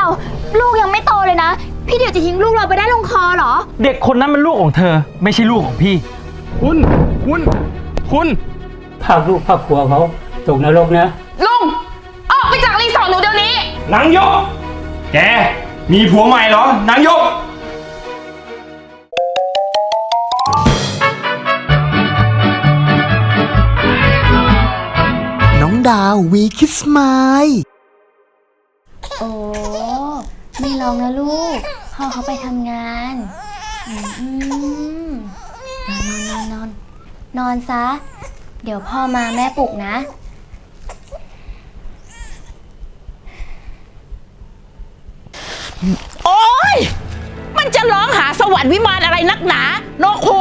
ยว ลูกยังไม่โตเลยนะ พี่เดียวจะทิ้งลูกเราไปได้ลงคอเหรอ เด็กคนนั้นมันลูกของเธอ ไม่ใช่ลูกของพี่ คุณ คุณ คุณ ภาคลูกภาคครัวเขาตกนรกนะ ลุง ออกไปจากรีสอร์ทหนูเดี๋ยวนี้ นางยก แก มีผัวใหม่เหรอ นางยก น้องดาววีคิสไมล์ โอ้ไม่ลองนะลูก พ่อเขาไปทำงาน อืมนอนนอนนอนนอนนอนซะ เดี๋ยวพ่อมาแม่ปลุกนะ โอ๊ย มันจะร้องหาสวรรค์วิมานอะไรนักหนา โนกหู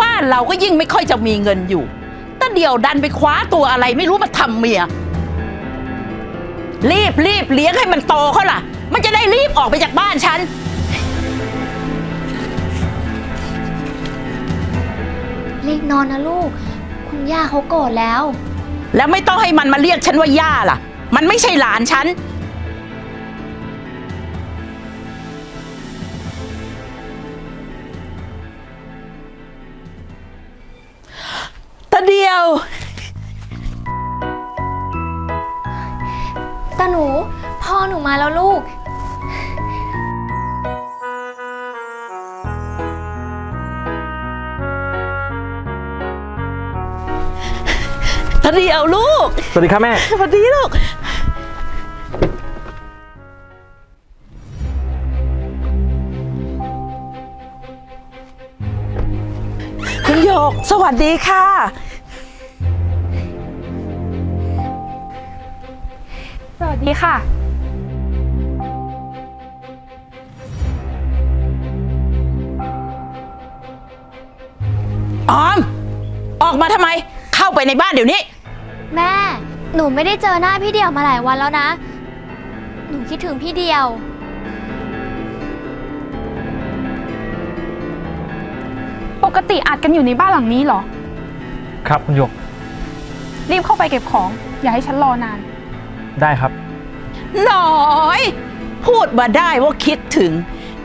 บ้านเราก็ยิ่งไม่ค่อยจะมีเงินอยู่แต่เดี๋ยวดันไปคว้าตัวอะไรไม่รู้มาทำเมีย รีบรีบเลี้ยงให้มันโตเขาล่ะ มันจะได้รีบออกไปจากบ้านฉัน รีบนอนนะลูก คุณย่าเขาโกรธแล้ว แล้วไม่ต้องให้มันมาเรียกฉันว่าย่าล่ะ มันไม่ใช่หลานฉัน เดียวลูก สวัสดีครับแม่ สวัสดีลูก คุณโยก สวัสดีค่ะ สวัสดีค่ะ ออม ออกมาทำไม เข้าไปในบ้านเดี๋ยวนี้ แม่ หนูไม่ได้เจอหน้าพี่เดียวมาหลายวันแล้วนะ หนูคิดถึงพี่เดียว ปกติอัดกันอยู่ในบ้านหลังนี้เหรอ ครับคุณหยก รีบเข้าไปเก็บของ อย่าให้ฉันรอนาน ได้ครับ หน่อย พูดมาได้ว่าคิดถึง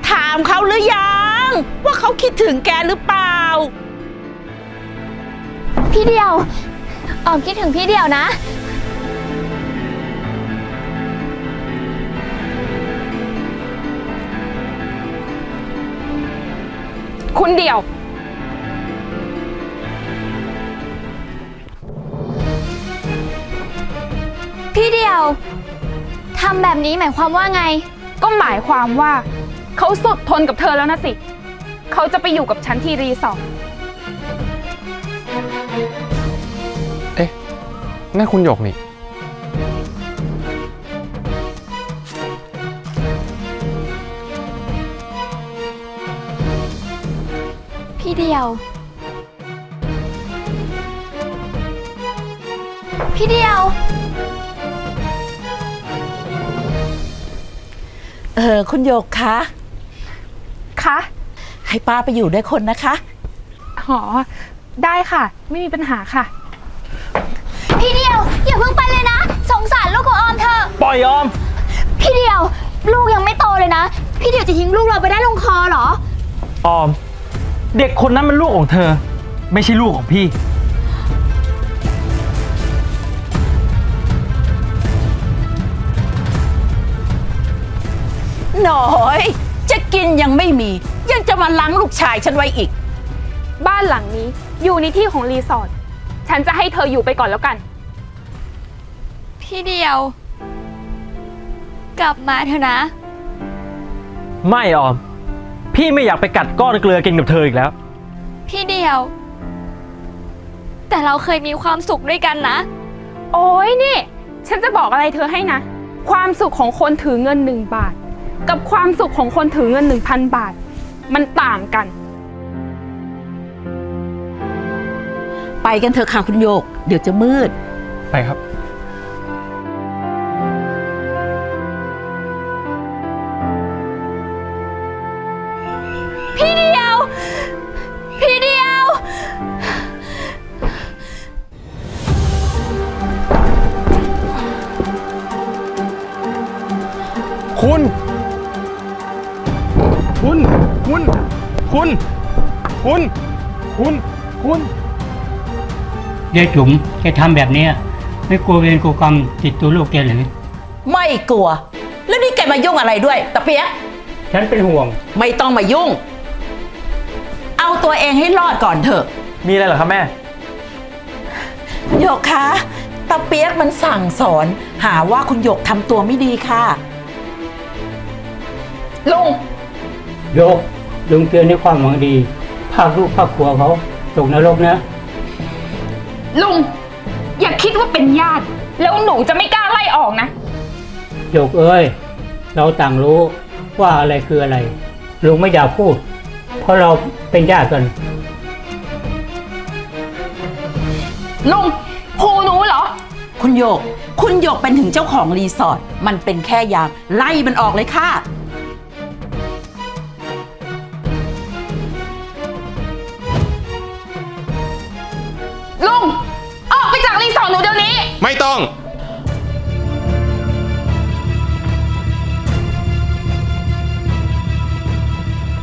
ถามเขาหรือยัง ว่าเขาคิดถึงแกหรือเปล่า พี่เดียว ออมคิดถึงพี่เดียวนะ คุณเดียว พี่เดียวทำแบบนี้หมายความว่าไง ก็หมายความว่า เขาสุดทนกับเธอแล้วนะสิ เขาจะไปอยู่กับฉันที่รีสอร์ท นั่นคุณหยกนี่ พี่เดียว พี่เดียว เออ คุณโยกคะ คะให้ป้าไปอยู่ด้วยคนนะคะอ๋อได้ค่ะ ไม่มีปัญหาค่ะพี่เดียวอย่า เพิ่งไปเลยนะ สงสารลูกของออมเถอะปล่อยยอม พี่เดียว ลูกยังไม่โตเลยนะ พี่เดียวจะทิ้งลูกเราไปได้ลงคอเหรอ ออม เด็กคนนั้นมันลูกของเธอ ไม่ใช่ลูกของพี่ หน่อย จะกินยังไม่มี ยังจะมาล้างลูกชายฉันไว้อีก บ้านหลังนี้อยู่ในที่ของรีสอร์ท ฉันจะให้เธออยู่ไปก่อนแล้วกัน พี่เดียว กลับมาเถอะนะ ไม่ออม พี่ไม่อยากไปกัดก้อนเกลือกินกับเธออีกแล้ว พี่เดียว แต่เราเคยมีความสุขด้วยกันนะ โอ้ยนี่ ฉันจะบอกอะไรเธอให้นะ ความสุขของคนถือเงินหนึ่งบาท กับความสุขของคนถือเงินหนึ่งพันบาท มันต่างกัน ไปกันเถอะค่ะคุณโยก เดี๋ยวจะมืด ไปครับ คคุณ คุณ คุณ คุณ คุณ คุณ คุณเดี๋ยวจุ๋มแกทำแบบเนี้ยไม่กลัวเวรกลัวกรรมติดตัวลูกแกหรือไม่กลัว แล้วนี่แกมายุ่งอะไรด้วยตะเปียกฉันเป็นห่วง ไม่ต้องมายุ่ง เอาตัวเองให้รอดก่อนเถอะ มีอะไรเหรอครับแม่ หยกคะตะเปียกมันสั่งสอน หาว่าคุณหยกทำตัวไม่ดีค่ะ ลุง โยกลุงเตือนด้วยความหวังดี ภาคลูกภาคครัวเขาตกนรกนะ ลุง อย่าคิดว่าเป็นญาติ แล้วหนูจะไม่กล้าไล่ออกนะ โยกเอ้ย เราต่างรู้ว่าอะไรคืออะไร ลุงไม่อยากพูด เพราะเราเป็นญาติกัน ลุงครูหนูเหรอ คุณหยก คุณหยกเป็นถึงเจ้าของรีสอร์ท มันเป็นแค่ยามไล่มันออกเลยค่ะ ไม่ต้อง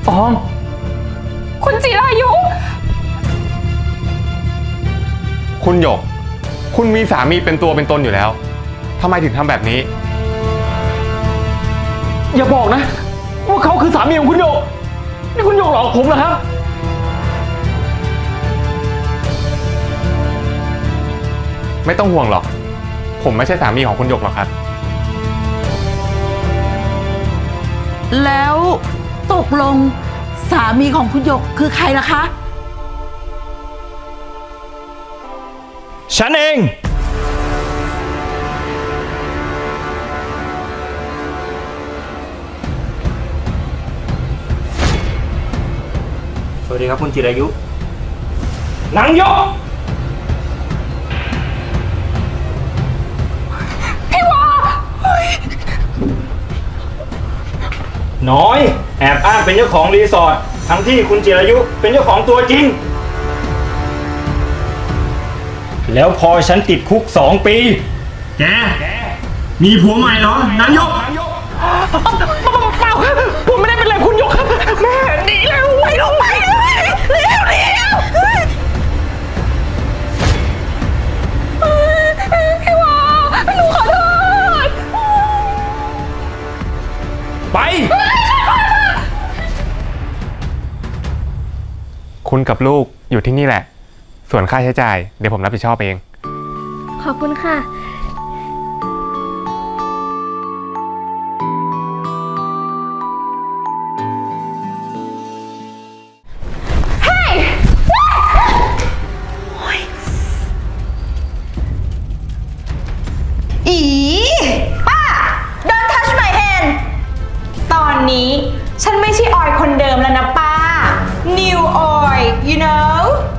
ออม คุณจิรายุ คุณหยก คุณมีสามีเป็นตัวเป็นตนอยู่แล้วทำไมถึงทำแบบนี้ อย่าบอกนะ ว่าเขาคือสามีของคุณโยก นี่คุณโยกหลอกผมเหรอครับ ไม่ต้องห่วงหรอก ผมไม่ใช่สามีของคุณหยกหรอกครับ แล้วตกลงสามีของคุณหยกคือใครล่ะคะ ฉันเอง สวัสดีครับคุณจิรายุนางโยก น้อย แอบอ้างเป็นเจ้าของรีสอร์ททั้งที่คุณจิรายุเป็นเจ้าของตัวจริง แล้วพอฉันติดคุกสองปี แก มีผัวใหม่เหรอนายก กับลูกอยู่ที่นี่แหละ ส่วนค่าใช้จ่ายเดี๋ยวผมรับผิดชอบเอง ขอบคุณค่ะ อีป้า Don't touch my hand ตอนนี้ฉันไม่ใช่ออยคนเดิมแล้วนะป้า New oil you know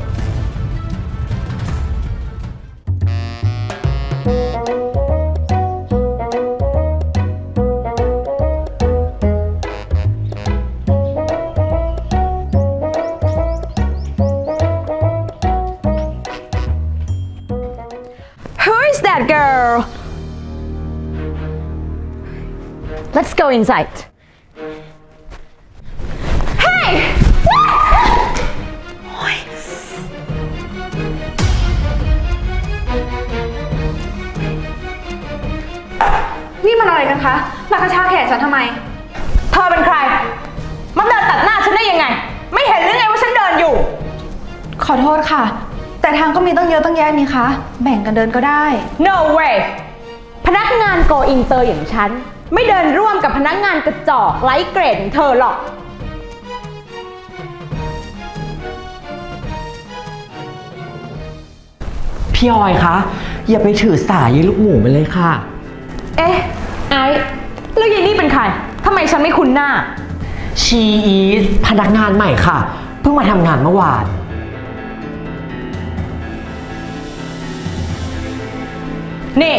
Who is that girl? Let's go inside. Hey! นี่มันอะไรกันคะ มากระชากแขนฉันทำไม เธอเป็นใคร มาเดินตัดหน้าฉันได้ยังไง ไม่เห็นหรือไงว่าฉันเดินอยู่ ขอโทษค่ะ แต่ทางก็มีตั้งเยอะตั้งแยะนี่คะ แบ่งกันเดินก็ได้ No way พนักงานโกอินเตอร์อย่างฉัน ไม่เดินร่วมกับพนักงานกระจอกไร้เกรดอย่างเธอหรอก พี่ออยคะ อย่าไปถือสายยายลูกหมูไปเลยค่ะ เอ๊ะ ไอ้แล้วยายนี่เป็นใครทำไมฉันไม่คุ้นหน้า ชีอีสพนักงานใหม่ค่ะ เพิ่งมาทำงานเมื่อวาน นี่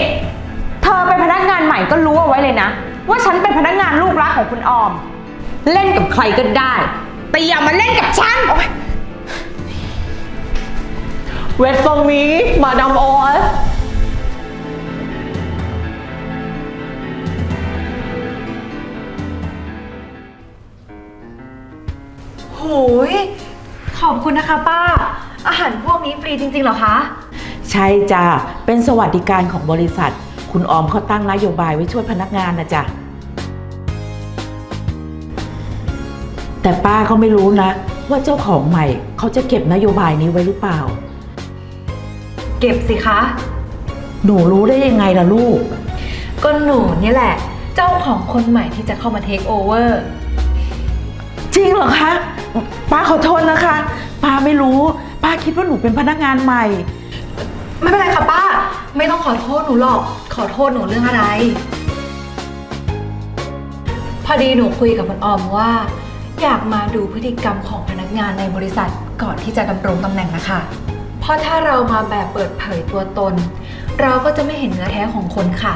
เธอเป็นพนักงานใหม่ก็รู้เอาไว้เลยนะ ว่าฉันเป็นพนักงานลูกรักของคุณออม เล่นกับใครก็ได้ แต่อย่ามาเล่นกับฉัน เวทฟอร์มีมาดามออ ยขอบคุณนะคะป้า อาหารพวกนี้ฟรีจริงๆเหรอคะ ใช่จ้ะเป็นสวัสดิการของบริษัท คุณออมเขาตั้งนโยบายไว้ช่วยพนักงานนะจ๊ะแต่ป้าก็ไม่รู้นะ ว่าเจ้าของใหม่เขาจะเก็บนโยบายนี้ไว้หรือเปล่า เก็บสิคะ หนูรู้ได้ยังไงล่ะลูก ก็หนูเนี่ยแหละ เจ้าของคนใหม่ที่จะเข้ามาเทคโอเวอร์ จริงเหรอคะ ป้าขอโทษนะคะ ป้าไม่รู้ ป้าคิดว่าหนูเป็นพนักงานใหม่ ไม่เป็นไรค่ะป้า ไม่ต้องขอโทษหนูหรอก ขอโทษหนูเรื่องอะไร พอดีหนูคุยกับคุณออมว่า อยากมาดูพฤติกรรมของพนักงานในบริษัทก่อนที่จะดำรงตำแหน่งนะคะ เพราะถ้าเรามาแบบเปิดเผยตัวตน เราก็จะไม่เห็นเนื้อแท้ของคนค่ะ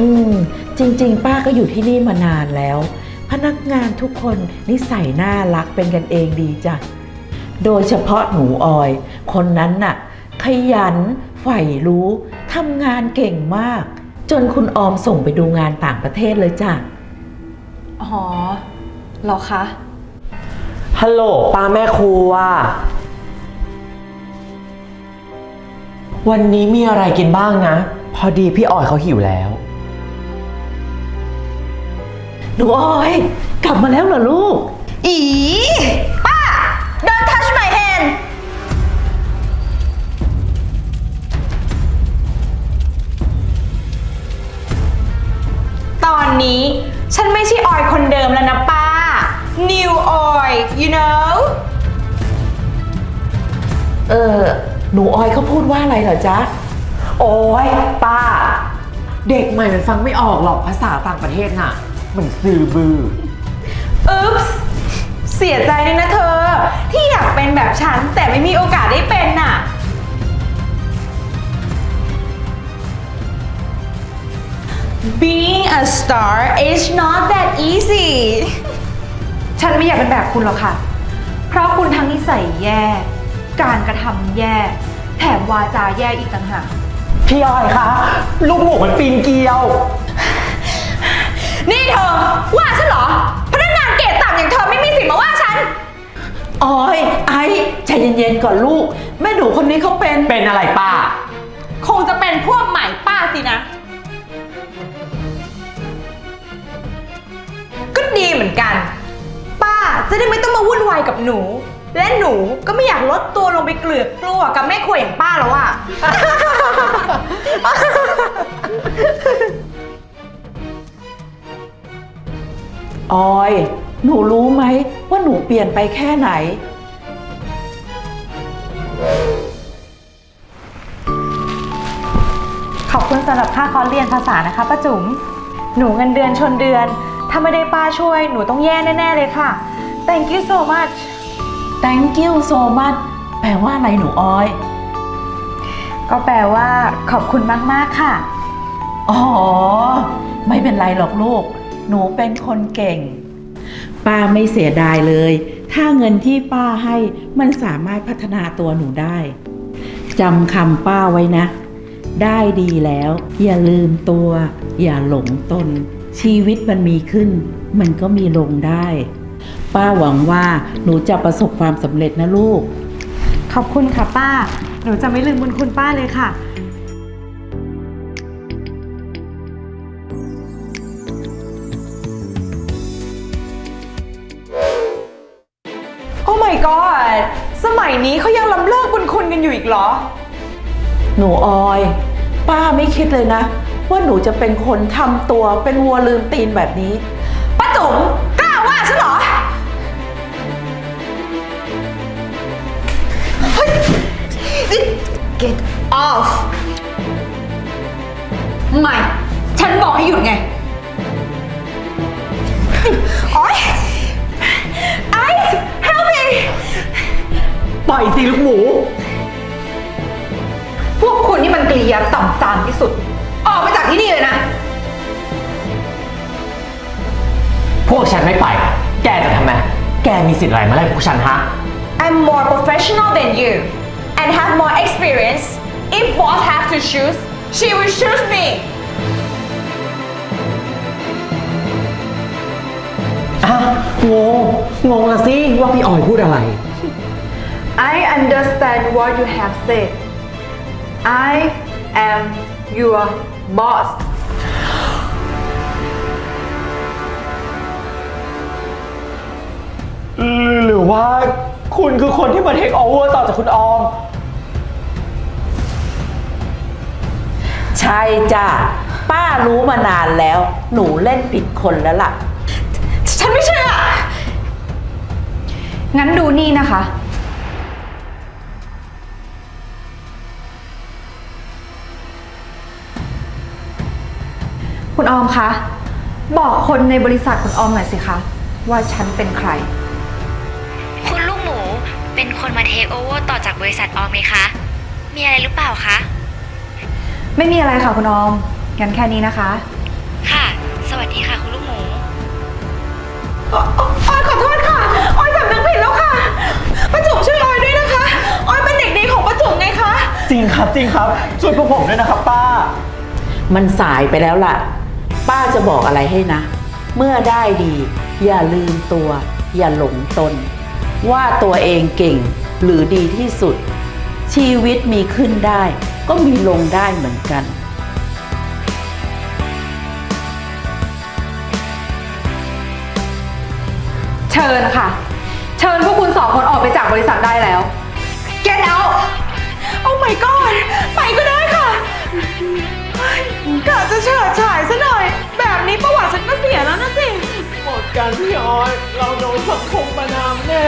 อืม จริง ๆ ป้าก็อยู่ที่นี่มานานแล้วพ นักงานทุกคนนิสัยน่ารักเป็นกันเองดีจ้ะ โดยเฉพาะหนูออย คนนั้นน่ะ ขยันใฝ่รู้ทำงานเก่งมาก จนคุณออมส่งไปดูงานต่างประเทศเลยจ้ะ อ๋อเหรอคะ ฮัลโหลป้าแม่ครัว วันนี้มีอะไรกินบ้างนะ พอดีพี่ออยเขาหิวแล้ว หนูออย กลับมาแล้วเหรอลูก อีป้า Don't touch my hand ตอนนี้ฉันไม่ใช่ออยคนเดิมแล้วนะป้า New oil you know เออ หนูออยเขาพูดว่าอะไรเหรอจ๊ะ โอ้ยป้า เด็กใหม่มันฟังไม่ออกหรอกภาษาต่างประเทศน่ะ มันซื้อบืออุ๊ปส์เสียใจด้วยนะเธอ ที่อยากเป็นแบบฉัน แต่ไม่มีโอกาสได้เป็นน่ะ Being a star is not that easy ฉันไม่อยากเป็นแบบคุณหรอกค่ะ เพราะคุณทั้งนิสัยแย่ การกระทำแย่ แถมวาจาแย่อีกต่างหาก พี่ออยคะ ลูกหมูมันปีนเกลียว นี่เธอ ว่าฉันเหรอ พนักงานเกรดต่ำอย่างเธอไม่มีสิทธิ์มาว่าฉัน ออยไอ้ใจเย็นๆก่อนลูก แม่หนูคนนี้เขาเป็นเป็นอะไรป้า คงจะเป็นพวกใหม่ป้าสินะ ก็ดีเหมือนกัน ป้าจะได้ไม่ต้องมาวุ่นวายกับหนู และหนูก็ไม่อยากลดตัวลงไปเกลือกกลัวกับแม่ครัวอย่างป้าแล้วอะ ออย หนูรู้ไหมว่าหนูเปลี่ยนไปแค่ไหน ขอบคุณสำหรับค่าคอร์สเรียนภาษานะคะป้าจุ๋ม หนูเงินเดือนชนเดือน ถ้าไม่ได้ป้าช่วยหนูต้องแย่แน่ ๆ เลยค่ะ thank you so much thank you so much แปลว่าอะไรหนูออย ก็แปลว่า ขอบคุณมาก ๆ ค่ะ อ๋อ ไม่เป็นไรหรอกลูก หนูเป็นคนเก่ง ป้าไม่เสียดายเลย ถ้าเงินที่ป้าให้มันสามารถพัฒนาตัวหนูได้จำคำป้าไว้นะ ได้ดีแล้ว อย่าลืมตัว อย่าหลงตน ชีวิตมันมีขึ้น มันก็มีลงได้ ป้าหวังว่าหนูจะประสบความสำเร็จนะลูก ขอบคุณค่ะป้า หนูจะไม่ลืมบุญคุณป้าเลยค่ะ เหรอ หนูออย ป้าไม่คิดเลยนะ ว่าหนูจะเป็นคนทำตัวเป็นวัวลืมตีนแบบนี้ ป้าจุ๋มกล้าว่าฉันเหรอเฮ้ย get off ไม่ ฉันบอกให้หยุดไง โอ๊ย ไอซ์ help me ปล่อยสิลูกหมู พวกคุณนี่มันกริยาต่ำซามที่สุด ออกไปจากที่นี่เลยนะ พวกฉันไม่ไป แกจะทำไม แกมีสิทธิ์อะไรมาไล่พวกฉันฮะ I'm more professional than you and have more experience. If boss have to choose, she will choose me. อะงง งงละสิว่าพี่ออยพูดอะไร I understand what you have said I am your boss หรือว่าคุณคือคนที่มาเทคโอเวอร์ต่อจากคุณออม ใช่จ้ะ ป้ารู้มานานแล้ว หนูเล่นผิดคนแล้วล่ะ ฉันไม่เชื่อ งั้นดูนี่นะคะ คุณออมคะ บอกคนในบริษัทคุณออมหน่อยสิคะ ว่าฉันเป็นใคร คุณลูกหมูเป็นคนมาเทคโอเวอร์ต่อจากบริษัทออมไหมคะ มีอะไรหรือเปล่าคะ ไม่มีอะไรค่ะคุณออม งั้นแค่นี้นะคะ ค่ะ สวัสดีค่ะคุณลูกหมู ออยขอโทษค่ะ ออยสำนึกผิดแล้วค่ะป้าจุ๋มช่วยออยด้วยนะคะ ออยเป็นเด็กดีของป้าจุ๋มไงคะ จริงครับจริงครับช่วยพวกผมด้วยนะครับป้า มันสายไปแล้วล่ะ ป้าจะบอกอะไรให้นะ เมื่อได้ดี อย่าลืมตัว อย่าหลงตน ว่าตัวเองเก่งหรือดีที่สุด ชีวิตมีขึ้นได้ ก็มีลงได้เหมือนกันเชิญค่ะ เชิญพวกคุณสองคนออกไปจากบริษัทได้แล้ว Get out โอ้ my god ไปก็ได้ากจะเฉิดฉายซะหน่อย แบบนี้ประวัติฉันก็เสียแล้วนะสิ หมดการพี่ออย เราโดนสังคมประนามแน่